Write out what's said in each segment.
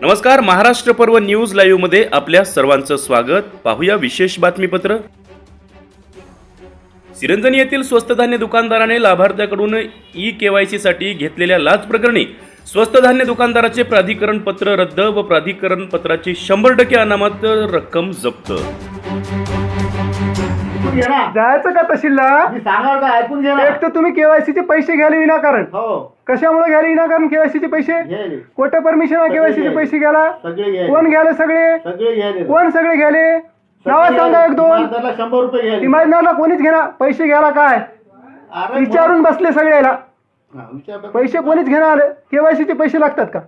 नमस्कार महाराष्ट्र पर्व न्यूज लाईव्हमध्ये आपल्या सर्वांचं स्वागत. पाहूया विशेष बातमीपत्र. सिरंजनी येथील स्वस्त धान्य दुकानदाराने लाभार्थ्याकडून ई केवायसी साठी घेतलेल्या लाच प्रकरणी स्वस्त धान्य दुकानदाराचे प्राधिकरण पत्र रद्द व प्राधिकरण पत्राची शंभर टक्के अनामत रक्कम जप्त. घे ना. जायचं का तहसीलला? मी सांगणार का? ऐकून घे ना. एक तर तुम्ही केवायसी चे पैसे घ्यायला विनाकारण हो. कशामुळे घ्यायला विनाकारण केवायसी चे पैसे? घे. कोठे परमिशन आहे चे पैसे घ्यायला? सगळे घे कोण घ्याले सगळे? सगळे घे रे. कोण सगळे घ्याले नावा सांगा. एक दोन. शंभर रुपये घे रे. इमाजनाला कोणीच घेणार? पैसे घ्यायला काय? अरे विचारून बसले सगळ्याला. हा, विचार. पैसे कोणीच घेणार केवायसी चे पैसे लागतात का?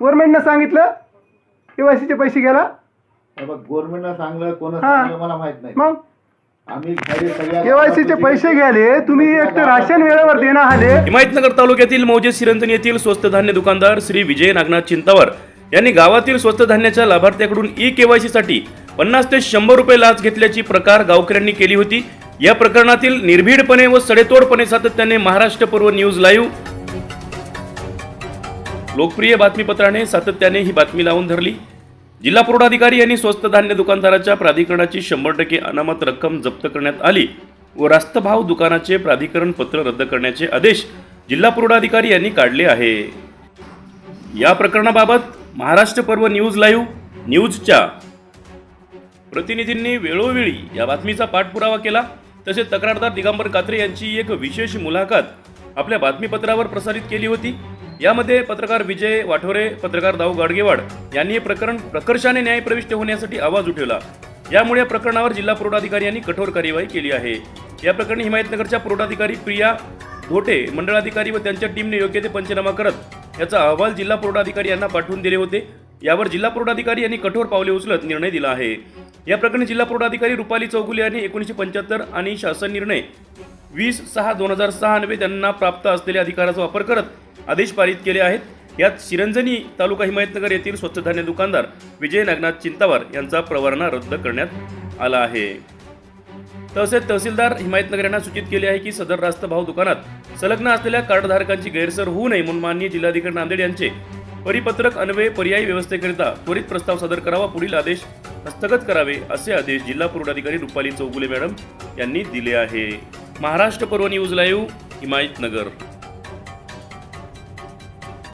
गव्हर्नमेंटनं सांगितलं केवायसी चे पैसे घ्यायला? हे बघ गव्हर्नमेंटनं सांगलं कोण हा. सांगलं मला माहीत नाही. मग? आम्ही घरी सगळ्या केवायसी चे पैसे घ्याले. तुम्ही एक तर राशन वेळेवर देणार आले. हिमायतनगर तालुक्यातील मौजे सिरंजन येथील स्वस्त धान्य दुकानदार श्री विजय नागनाथ चिंतावर यांनी गावातील स्वस्त धान्याच्या लाभार्थ्याकडून ई केवायसी साठी पन्नास ते शंभर रुपये लाच घेतल्याची प्रकार गावकऱ्यांनी केली होती. या प्रकरणातील निर्भीडपणे व सडेतोडपणे सातत्याने महाराष्ट्र पर्व न्यूज लाईव्ह. लोकप्रिय बातमीपत्राने सातत्याने ही बातमी लावून धरली. जिल्हा पुरवठाधिकारी यांनी स्वस्त धान्य दुकानदाराच्या प्राधिकरणाची शंभर टक्के अनामत रक्कम जप्त करण्यात आली व रास्तभाव दुकानाचे प्राधिकरण पत्र रद्द करण्याचे आदेश जिल्हा पुरवठाधिकारी यांनी काढले आहे. या प्रकरणाबाबत महाराष्ट्र पर्व न्यूज लाईव्ह न्यूजच्या प्रतिनिधींनी वेळोवेळी या बातमीचा पाठपुरावा केला. तसेच तक्रारदार दिगंबर कात्रे यांची एक विशेष मुलाखत आपल्या बातमीपत्रावर प्रसारित केली होती. यामध्ये पत्रकार विजय वाठोरे पत्रकार दाऊ गाडगेवाड यांनी हे प्रकरण प्रकर्षाने न्यायप्रविष्ट होण्यासाठी आवाज उठवला. यामुळे या प्रकरणावर जिल्हा पुरवठाधिकारी यांनी कठोर कार्यवाही केली आहे. या प्रकरणी हिमायतनगरच्या पुरवठाधिकारी प्रिया घोटे मंडळाधिकारी व त्यांच्या टीमने योग्य ते पंचनामा करत याचा अहवाल जिल्हा पुरवठाधिकारी यांना पाठवून दिले होते. यावर जिल्हा पुरवठाधिकारी यांनी कठोर पावले उचलत निर्णय दिला आहे. या प्रकरणी जिल्हा पुरवठाधिकारी रुपाली चौगुले यांनी एकोणीसशे पंच्याहत्तर आणि शासन निर्णय वीस सहा दोन हजार सहा नवे त्यांना प्राप्त असलेल्या अधिकाराचा वापर करत आदेश पारित केले आहेत. यात शिरंजनी तालुका हिमायतनगर येथील स्वच्छ धान्य दुकानदार विजय नागनाथ चिंतावार यांचा प्रवारणा रद्द करण्यात आला आहे. तसेच तहसीलदार हिमायतनगर यांना सूचित केले आहे की सदर रास्त भाव दुकानात संलग्न असलेल्या कार्डधारकांची गैरसर होऊ नये म्हणून माननीय जिल्हाधिकारी नांदेड यांचे परिपत्रक अन्वये पर्यायी व्यवस्थेकरिता त्वरित प्रस्ताव सादर करावा पुढील आदेश हस्तगत करावे असे आदेश जिल्हा पुरवठाधिकारी रुपाली चौगुले मॅडम यांनी दिले आहे. महाराष्ट्र पर्व न्यूज लाईव्ह हिमायतनगर.